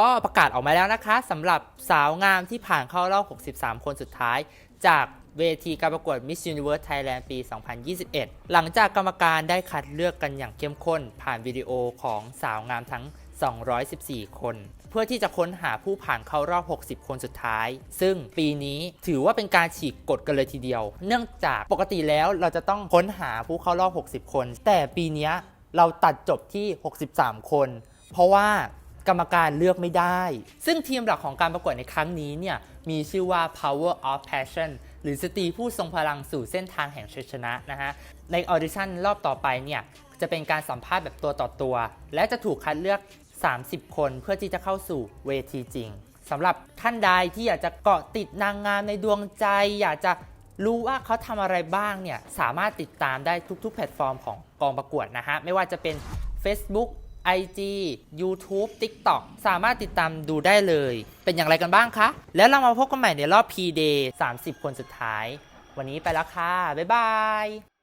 ก็ประกาศออกมาแล้วนะคะสำหรับสาวงามที่ผ่านเข้ารอบ 63 คนสุดท้าย จากเวทีการประกวด Miss Universe Thailand ปี 2021 หลังจากกรรมการได้คัดเลือกกันอย่างเข้มข้น ผ่านวิดีโอของสาวงามทั้ง 214 คน เพื่อที่จะค้นหาผู้ผ่านเข้ารอบ 60 คนสุดท้าย ซึ่งปีนี้ถือว่าเป็นการฉีกกฎกันเลยทีเดียว เนื่องจากปกติแล้วเราจะต้องค้นหาผู้เข้ารอบ 60 คน แต่ปีนี้เราตัดจบที่ 63 คน เพราะว่า กรรมการเลือกไม่ได้ ซึ่งทีมหลักของการประกวดในครั้งนี้เนี่ยมีชื่อว่า Power of Passion หรือสตรีผู้ทรงพลังสู่เส้นทางแห่งชัยชนะนะฮะ ในออดิชั่นรอบต่อไปเนี่ยจะเป็นการสัมภาษณ์แบบตัวต่อตัว และจะถูกคัดเลือก 30 คนเพื่อที่จะเข้าสู่เวทีจริงสำหรับท่านใดที่อยากจะเกาะติดนางงามในดวงใจ อยากจะรู้ว่าเขาทำอะไรบ้างเนี่ยสามารถติดตามได้ทุกๆ แพลตฟอร์มของกองประกวดนะฮะ ไม่ว่าจะเป็น Facebook IG YouTube TikTok สามารถติดตามดูได้เลย เป็นอย่างไรกันบ้างคะ แล้วเรามาพบกันใหม่ในรอบ P-Day 30 คนสุดท้าย วันนี้ไปแล้วค่ะ บ๊ายบาย